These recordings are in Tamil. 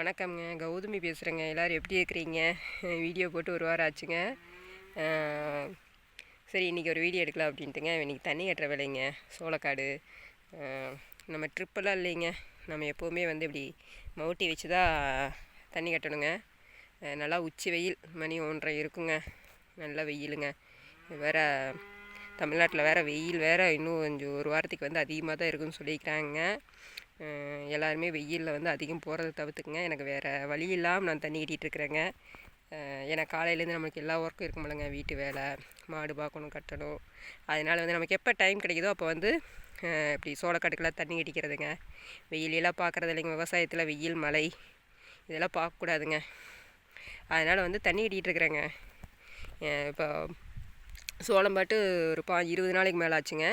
வணக்கம்ங்க. கௌதமி பேசுகிறேங்க எல்லோரும் எப்படி இருக்கிறீங்க? வீடியோ போட்டு ஒரு வாரம் ஆச்சுங்க. சரி இன்றைக்கி ஒரு வீடியோ எடுக்கலாம் அப்படின்ட்டுங்க. இன்றைக்கி தண்ணி கட்டுற வேலைங்க. சோளக்காடு. நம்ம ட்ரிப்பெல்லாம் இல்லைங்க. நம்ம எப்போவுமே வந்து இப்படி மவுட்டி வச்சு தான் தண்ணி கட்டணுங்க. நல்லா உச்சி வெயில். மணி ஒன்றரை இருக்குங்க. நல்லா வெயிலுங்க. வேறு தமிழ்நாட்டில் வேறு வெயில் வேறு இன்னும் கொஞ்சம் ஒரு வாரத்துக்கு வந்து அதிகமாக தான் இருக்குன்னு சொல்லிக்கிறாங்க எல்லாருமே வெயிலில் வந்து அதிகம் போகிறத தவிர்த்துக்குங்க. எனக்கு வேறு வழி இல்லாமல் நான் தண்ணி கட்டிகிட்டு ஏன்னா காலையிலேருந்து நமக்கு எல்லா ஒர்க்கும் இருக்கும் இல்லைங்க. வீட்டு வேலை மாடு பார்க்கணும் கட்டணும். அதனால் வந்து நமக்கு எப்போ டைம் கிடைக்குதோ அப்போ வந்து இப்படி சோளக்காட்டுக்கெல்லாம் தண்ணி அடிக்கிறதுங்க வெயிலெல்லாம் பார்க்குறது இல்லைங்க. விவசாயத்தில் வெயில் மழை இதெல்லாம் பார்க்கக்கூடாதுங்க அதனால் வந்து தண்ணி கட்டிகிட்டு இருக்கிறேங்க. இப்போ சோளம் பாட்டு ஒரு பா இருபது நாளைக்கு மேலே ஆச்சுங்க.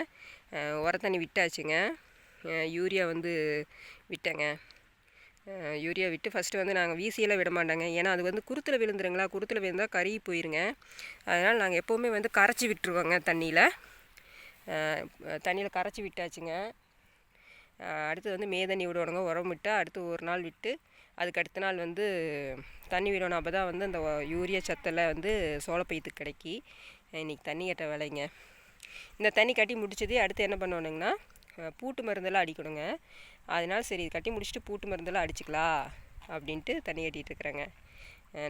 உர தண்ணி விட்டாச்சுங்க. யூரியா வந்து விட்டேங்க. யூரியா விட்டு ஃபஸ்ட்டு வந்து நாங்கள் வீசியெல்லாம் விட மாட்டோங்க. ஏன்னா அது வந்து குருத்தில் விழுந்துருங்களா? குருத்தில் விழுந்தால் கருகி போயிருங்க. அதனால் நாங்கள் எப்போவுமே வந்து கரைச்சி விட்டுருவோங்க தண்ணியில். தண்ணியில் கரைச்சி விட்டாச்சுங்க. அடுத்து வந்து மே தண்ணி விடணுங்க உரம் விட்டு அடுத்து ஒரு நாள் விட்டு அதுக்கு அடுத்த நாள் வந்து தண்ணி விடணும். அப்போ தான் வந்து அந்த யூரியா சத்தெல்லாம் வந்து சோளப்பயித்துக்கு கிடைக்கி இன்றைக்கி தண்ணி கட்ட வேலைங்க. இந்த தண்ணி கட்டி முடிச்சதே அடுத்து என்ன பண்ணணுங்கன்னா பூட்டு மருந்தெல்லாம் அடிக்கணுங்க. அதனால சரி கட்டி முடிச்சுட்டு பூட்டு மருந்தெல்லாம் அடிச்சுக்கலாம் அப்படின்ட்டு தண்ணி கட்டிகிட்டு இருக்கிறேங்க.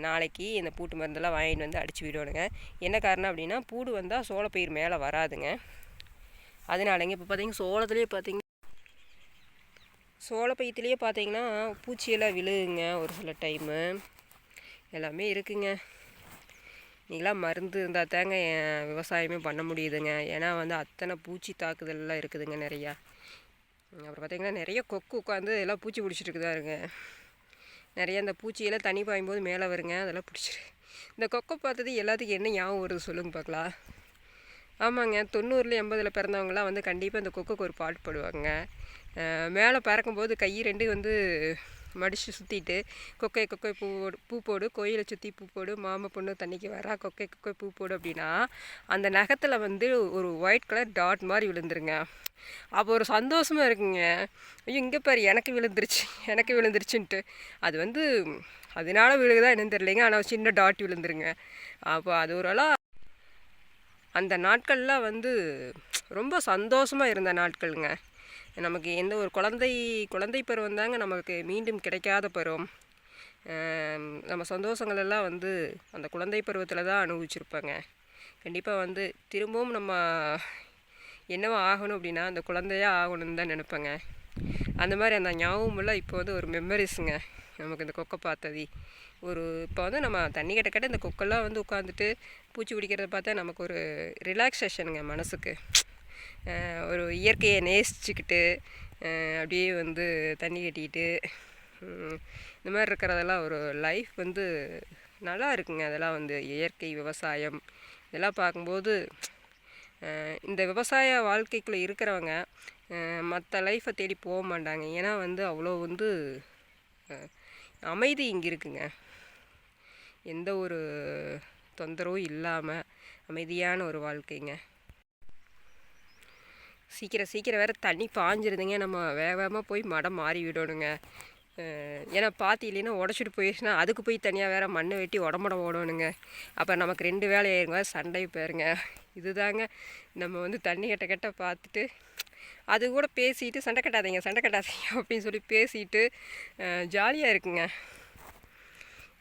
நாளைக்கு இந்த பூட்டு மருந்தெல்லாம் வாங்கிட்டு வந்து அடிச்சு விடணுங்க என்ன காரணம் அப்படின்னா பூடு வந்தால் சோளப்பயிர் மேலே வராதுங்க. அதனாலங்க இப்போ பார்த்தீங்கன்னா சோளத்துலேயே பார்த்தீங்க சோளப்பயித்துலேயே பார்த்தீங்கன்னா பூச்சியெல்லாம் விழுகுங்க ஒரு சில டைமு எல்லாமே இருக்குங்க. நீங்களாம் மருந்து இருந்தால் தாங்க விவசாயமே பண்ண முடியுதுங்க. ஏன்னா வந்து அத்தனை பூச்சி தாக்குதல்லாம் இருக்குதுங்க நிறையா. அப்புறம் பார்த்திங்கன்னா நிறைய கொக்கு உட்காந்து எல்லாம் பூச்சி பிடிச்சிட்டு தான் இருங்க நிறைய அந்த பூச்சியெல்லாம் தண்ணி பாயும்போது மேலே வருங்க அதெல்லாம் பிடிச்சிரு. இந்த கொக்கை பார்த்தது எல்லாத்துக்கும் என்ன ஞாபகம் வருது சொல்லுங்க பார்க்கலாம். ஆமாங்க தொண்ணூறில் எண்பதில் பிறந்தவங்களாம் வந்து கண்டிப்பாக இந்த கொக்குக்கு ஒரு பாட்டு பாடுவாங்க மேலே பறக்கும்போது கை ரெண்டு வந்து மடித்து சுற்றிட்டு கொக்கை கொக்கை பூ போடு பூ போடு கோயிலை சுற்றி பூ போடு மாமா பொண்ணு தண்ணிக்கு வரா கொக்கை கொக்கை பூ போடு அப்படின்னா அந்த நகத்தில் வந்து ஒரு ஒயிட் கலர் டாட் மாதிரி விழுந்துருங்க. அப்போ ஒரு சந்தோஷமாக இருக்குங்க. ஐயோ இங்கே பாரு எனக்கு விழுந்துருச்சு எனக்கு விழுந்துருச்சுன்ட்டு. அது வந்து அதனால விழுகுதா என்னன்னு தெரியலைங்க. ஆனால் சின்ன டாட் விழுந்துருங்க. அப்போ அது ஒரு அந்த நாட்கள்லாம் வந்து ரொம்ப சந்தோஷமாக இருந்த நாட்களுங்க. நமக்கு எந்த ஒரு குழந்தை குழந்தை பருவம் தாங்க நமக்கு மீண்டும் கிடைக்காத பருவம். நம்ம சந்தோஷங்கள் எல்லாம் வந்து அந்த குழந்தை பருவத்தில் தான் அனுபவிச்சிருப்பாங்க. கண்டிப்பாக வந்து திரும்பவும் நம்ம என்னவா ஆகணும் அப்படின்னா அந்த குழந்தையாக ஆகணும்னு தான் நினைப்பேங்க. அந்த மாதிரி அந்த ஞாபகமெல்லாம் இப்போ வந்து ஒரு மெமரிஸுங்க நமக்கு இந்த கொக்கை பார்த்தது. ஒரு இப்போ வந்து நம்ம தண்ணி கட்ட கட்ட இந்த கொக்கெல்லாம் வந்து உட்காந்துட்டு பூச்சி பிடிக்கிறத பார்த்தா நமக்கு ஒரு ரிலாக்ஸேஷனுங்க மனசுக்கு. ஒரு இயற்கையை நேசிச்சுக்கிட்டு அப்படியே வந்து தண்ணி கட்டிக்கிட்டு இந்த மாதிரி இருக்கிறதெல்லாம் ஒரு லைஃப் வந்து நல்லா இருக்குங்க. அதெல்லாம் வந்து இயற்கை விவசாயம் இதெல்லாம் பார்க்கும்போது இந்த விவசாய வாழ்க்கைக்குள்ளே இருக்கிறவங்க மற்ற லைஃப்பை தேடி போக மாட்டாங்க. ஏன்னா வந்து அவ்வளோ வந்து அமைதி இங்கே இருக்குங்க. எந்த ஒரு தொந்தரவும் இல்லாமல் அமைதியான ஒரு வாழ்க்கைங்க. சீக்கிரம் சீக்கிரம் வேறு தண்ணி பாஞ்சிருதுங்க. நம்ம வேகமாக போய் மடம் மாறி விடணுங்க. ஏன்னா பாத்தி இல்லைன்னா உடச்சிட்டு போயிடுச்சுன்னா அதுக்கு போய் தனியாக வேறு மண்ணை வெட்டி உடம்புட ஓடணுங்க. அப்போ நமக்கு ரெண்டு வேலை ஆயிருங்க. சண்டை போயிருங்க இதுதாங்க. நம்ம வந்து தண்ணி கட்ட கட்ட பார்த்துட்டு அது கூட பேசிட்டு சண்டை கட்டாதீங்க சண்டை கட்டாதீங்க அப்படின்னு சொல்லி பேசிட்டு ஜாலியாக இருக்குங்க.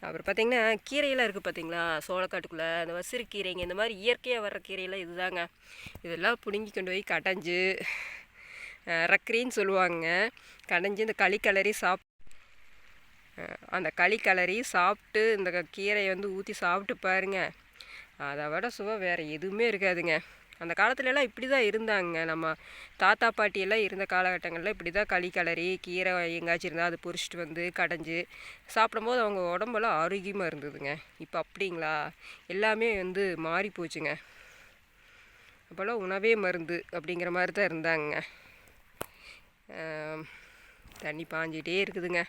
அப்புறம் பார்த்திங்கன்னா கீரையெல்லாம் இருக்குது பார்த்தீங்களா? சோளக்காட்டுக்குள்ளே அந்த வசிறு கீரைங்க இந்த மாதிரி இயற்கையாக வர்ற கீரையெல்லாம் இதுதாங்க. இதெல்லாம் பிடுங்கி கொண்டு போய் கடைஞ்சு ரக்கரின்னு சொல்லுவாங்க. கடைஞ்சி இந்த களி கலரி சாப் அந்த களி கலரி சாப்பிட்டு இந்த கீரையை வந்து ஊற்றி சாப்பிட்டு பாருங்கள் அதை விட சுவை வேறு எதுவுமே இருக்காதுங்க. அந்த காலத்துலலாம் இப்படி தான் இருந்தாங்க. நம்ம தாத்தா பாட்டி எல்லாம் இருந்த காலகட்டங்களில் இப்படி தான் களி கலரி கீரை எங்காச்சும் இருந்தால் அதை பொறிச்சிட்டு வந்து கடைஞ்சி சாப்பிடும்போது அவங்க உடம்பெல்லாம் ஆரோக்கியமாக இருந்ததுங்க. இப்போ அப்படிங்களா? எல்லாமே வந்து மாறி போச்சுங்க. அப்போல்லாம் உணவே மருந்து அப்படிங்கிற மாதிரி தான் இருந்தாங்க தண்ணி பாஞ்சிகிட்டே இருக்குதுங்க.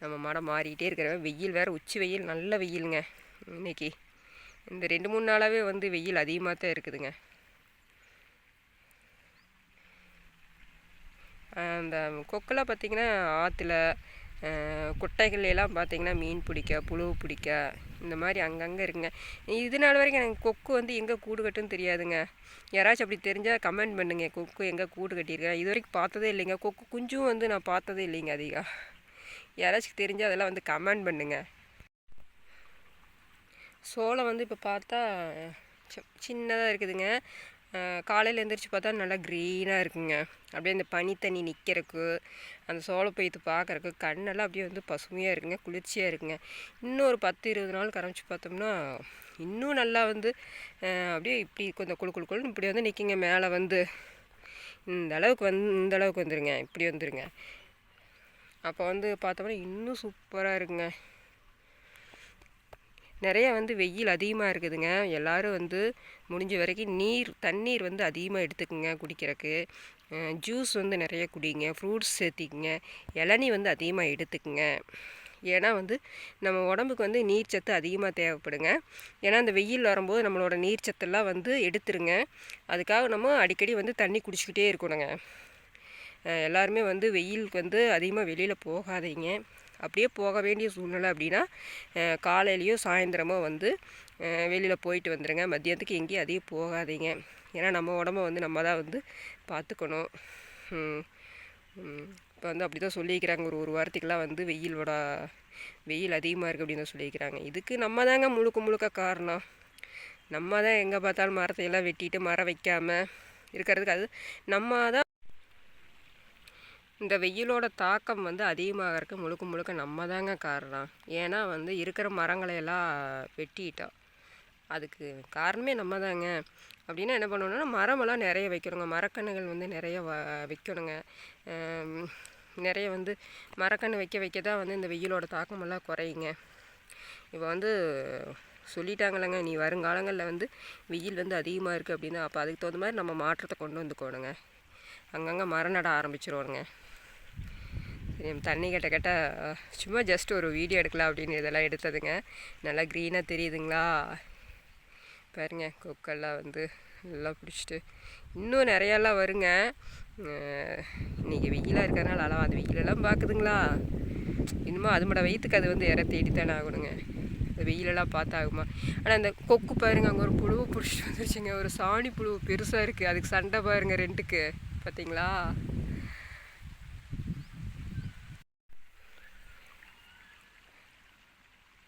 நம்ம மடம் மாறிக்கிட்டே இருக்கிற வெயில் வேறு உச்சி வெயில் நல்ல வெயிலுங்க. இன்னைக்கு இந்த ரெண்டு மூணு நாளாகவே வந்து வெயில் அதிகமாக தான் இருக்குதுங்க. அந்த கொக்கெல்லாம் பார்த்திங்கன்னா ஆற்றுல குட்டைகள்லாம் பார்த்திங்கன்னா பார்த்தீங்கன்னா மீன் பிடிக்க புழு பிடிக்க இந்த மாதிரி அங்கங்கே இருக்குங்க. இது நாள் வரைக்கும் எனக்கு கொக்கு வந்து எங்கே கூடு கட்டுன்னு தெரியாதுங்க. யாராச்சும் அப்படி தெரிஞ்சால் கமெண்ட் பண்ணுங்க. கொக்கு எங்கே கூடு கட்டியிருக்கேன் இது வரைக்கும் பார்த்ததே இல்லைங்க. கொக்கு குஞ்சும் வந்து நான் பார்த்ததே இல்லைங்க அதிகம் யாராச்சும் தெரிஞ்சால் அதெல்லாம் வந்து கமெண்ட் பண்ணுங்க. சோளம் வந்து இப்போ பார்த்தா சின்னதாக இருக்குதுங்க. காலையில் எழுந்திரிச்சு பார்த்தா நல்லா க்ரீனாக இருக்குங்க. அப்படியே அந்த பனி தண்ணி நிற்கிறக்கு அந்த சோளப்பயித்து பார்க்குறக்கு கண்ணெல்லாம் அப்படியே வந்து பசுமையாக இருக்குங்க குளிர்ச்சியாக இருக்குங்க. இன்னும் ஒரு பத்து இருபது நாள் கரைச்சி பார்த்தோம்னா இன்னும் நல்லா வந்து அப்படியே இப்படி கொஞ்சம் குழு குழு குழுன்னு இப்படி வந்து நிற்கிங்க மேலே வந்து. இந்த அளவுக்கு வந்து இந்த அளவுக்கு வந்துருங்க இப்படி வந்துருங்க. அப்போ வந்து பார்த்தோம்னா இன்னும் சூப்பராக இருக்குங்க. நிறைய வந்து வெயில் அதிகமாக இருக்குதுங்க. எல்லோரும் வந்து முடிஞ்ச வரைக்கும் நீர் தண்ணீர் வந்து அதிகமாக எடுத்துக்கோங்க குடிக்கிறதுக்கு ஜூஸ் வந்து நிறைய குடிங்க ஃப்ரூட்ஸ் சேர்த்திக்கங்க. இளநீ வந்து அதிகமாக எடுத்துக்குங்க. ஏன்னா வந்து நம்ம உடம்புக்கு வந்து நீர் சத்து அதிகமாக தேவைப்படுங்க. ஏன்னா அந்த வெயில் வரும்போது நம்மளோட நீர் சத்தெல்லாம் வந்து எடுத்துருங்க. அதுக்காக நம்ம அடிக்கடி வந்து தண்ணி குடிச்சிக்கிட்டே இருக்கணுங்க. எல்லாருமே வந்து வெயிலுக்கு வந்து அதிகமாக வெளியில் போகாதீங்க. அப்படியே போக வேண்டிய சூழ்நிலை அப்படின்னா காலையிலையோ சாயந்தரமோ வந்து வெளியில் போயிட்டு வந்துடுங்க மதியத்துக்கு எங்கேயும் அதிகம் போகாதீங்க. ஏன்னா நம்ம உடம்ப வந்து நம்ம தான் வந்து பார்த்துக்கணும். இப்போ வந்து அப்படி தான் சொல்லியிருக்கிறாங்க. ஒரு ஒரு வாரத்துக்கெலாம் வந்து வெயிலோட வெயில் அதிகமாக இருக்குது அப்படின்னு தான் சொல்லியிருக்கிறாங்க. இதுக்கு நம்ம தாங்க முழுக்க முழுக்க காரணம். நம்ம தான் எங்கே பார்த்தாலும் மரத்தையெல்லாம் வெட்டிட்டு மரம் வைக்காமல் இருக்கிறதுக்கு அது நம்ம தான் இந்த வெயிலோட தாக்கம் வந்து அதிகமாகறதுக்கு முழுக்க முழுக்க நம்ம தாங்க காரணம். ஏன்னா வந்து இருக்கிற மரங்களையெல்லாம் வெட்டிட்டோம் அதுக்கு காரணமே நம்ம தாங்க அப்படின்னா என்ன பண்ணணுன்னா மரமெல்லாம் நிறைய வைக்கணுங்க. மரக்கன்றுகள் வந்து நிறைய வ வைக்கணுங்க. நிறைய வந்து மரக்கன்று வைக்க வைக்க தான் வந்து இந்த வெயிலோட தாக்கமெல்லாம் குறையுங்க. இப்போ வந்து சொல்லிட்டாங்களேங்க நீ வருங்காலங்களில் வந்து வெயில் வந்து அதிகமாக இருக்குது அப்படின்னா அப்போ அதுக்கு தகுந்த மாதிரி நம்ம மாற்றத்தை கொண்டு வந்துக்கோணுங்க. அங்கங்கே மரம் நட ஆரம்பிச்சிருவோங்க தண்ணி கட்ட கட்ட சும்மா ஜஸ்ட் ஒரு வீடியோ எடுக்கலாம் அப்படின்னு இதெல்லாம் எடுத்ததுங்க. நல்லா க்ரீனாக தெரியுதுங்களா? பாருங்க கொக்கெல்லாம் வந்து நல்லா பிடிச்சிட்டு இன்னும் நிறையாலாம் வருங்க. இன்றைக்கி வெயிலாக இருக்கிறதுனால அளவா அந்த வெயிலெல்லாம் பார்க்குதுங்களா இன்னும் அது மட்டும் வயிற்றுக்கு அது வந்து இற தேடித்தானே ஆகணுங்க. அந்த வெயிலெல்லாம் பார்த்தாகுமா? ஆனால் அந்த கொக்கு பாருங்க அங்கே ஒரு புழுவை பிடிச்சிட்டு வந்துருச்சுங்க. ஒரு சாணி புழு பெருசாக இருக்குது அதுக்கு சண்டை பாருங்கள் ரெண்டுக்கு. பார்த்தீங்களா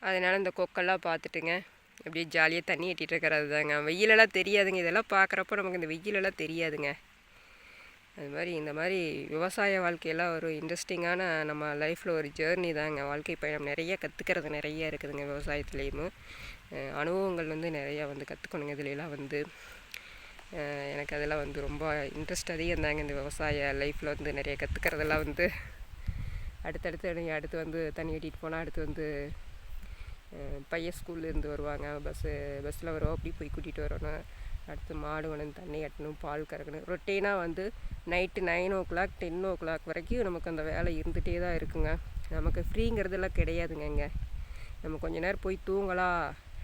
அதனால் இந்த கொக்கெல்லாம் பார்த்துட்டுங்க. அப்படியே ஜாலியாக தண்ணி எட்டிகிட்டு இருக்கிறது தாங்க. வெயிலெல்லாம் தெரியாதுங்க. இதெல்லாம் பார்க்குறப்ப நமக்கு இந்த வெயிலெல்லாம் தெரியாதுங்க. அது மாதிரி இந்த மாதிரி விவசாய வாழ்க்கையெல்லாம் ஒரு இன்ட்ரெஸ்டிங்கான நம்ம லைஃப்பில் ஒரு ஜேர்னி தாங்க. வாழ்க்கை பயணம் நிறைய கற்றுக்கிறது நிறைய இருக்குதுங்க விவசாயத்துலேயும். அனுபவங்கள் வந்து நிறையா வந்து கற்றுக்கணுங்க இதுலலாம் வந்து. எனக்கு அதெல்லாம் வந்து ரொம்ப இன்ட்ரெஸ்ட் அதிகம் தாங்க இந்த விவசாய லைஃப்பில் வந்து நிறைய கற்றுக்கிறதெல்லாம் வந்து. அடுத்தடுத்து அடுத்து வந்து தண்ணி எட்டிகிட்டு போனால் அடுத்து வந்து பையன் ஸ்கூல்லேருந்து வருவாங்க. பஸ்ஸு பஸ்ஸில் வரும். அப்படி போய் கூட்டிகிட்டு வரணும். அடுத்து மாடு வளர்ந்து தண்ணி கட்டணும் பால் கறக்கணும். ரொட்டீனாக வந்து night nine o'clock ten o'clock வரைக்கும் நமக்கு அந்த வேலை இருந்துகிட்டே தான் இருக்குங்க. நமக்கு ஃப்ரீங்கிறதெல்லாம் கிடையாதுங்க இங்கே. நம்ம கொஞ்ச நேரம் போய் தூங்கலாம்.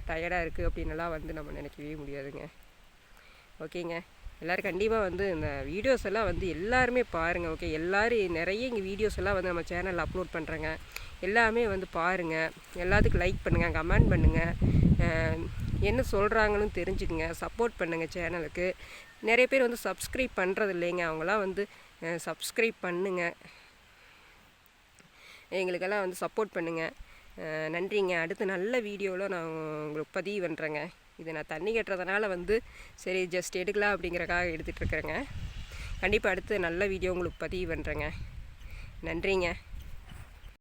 டயர்டாக இருக்குது அப்படின்லாம் வந்து நம்ம நினைக்கவே முடியாதுங்க. ஓகேங்க எல்லோரும் கண்டிப்பாக வந்து இந்த வீடியோஸ் எல்லாம் வந்து எல்லாருமே பாருங்கள் ஓகே எல்லோரும் நிறைய இங்கே வீடியோஸ் எல்லாம் வந்து நம்ம சேனலில் அப்லோட் பண்ணுறேங்க எல்லாமே வந்து பாருங்கள் எல்லாத்துக்கும் லைக் பண்ணுங்கள் கமெண்ட் பண்ணுங்கள் என்ன சொல்கிறாங்கன்னு தெரிஞ்சுக்கங்க. சப்போர்ட் பண்ணுங்கள் சேனலுக்கு நிறைய பேர் வந்து சப்ஸ்கிரைப் பண்ணுறது இல்லைங்க. அவங்களாம் வந்து சப்ஸ்கிரைப் பண்ணுங்கள் எங்களுக்கெல்லாம் வந்து சப்போர்ட் பண்ணுங்கள் நன்றிங்க. அடுத்து நல்ல வீடியோவில் நான் உங்களுக்கு பதிவு பண்ணுறேங்க இது நான் தண்ணி கட்டுறதுனால வந்து சரி ஜஸ்ட் எடுக்கலாம் அப்படிங்கிறக்காக எடுத்துகிட்ருக்குறேங்க கண்டிப்பாக அடுத்து நல்ல வீடியோ உங்களுக்கு பதிவு பண்ணுறேங்க நன்றிங்க.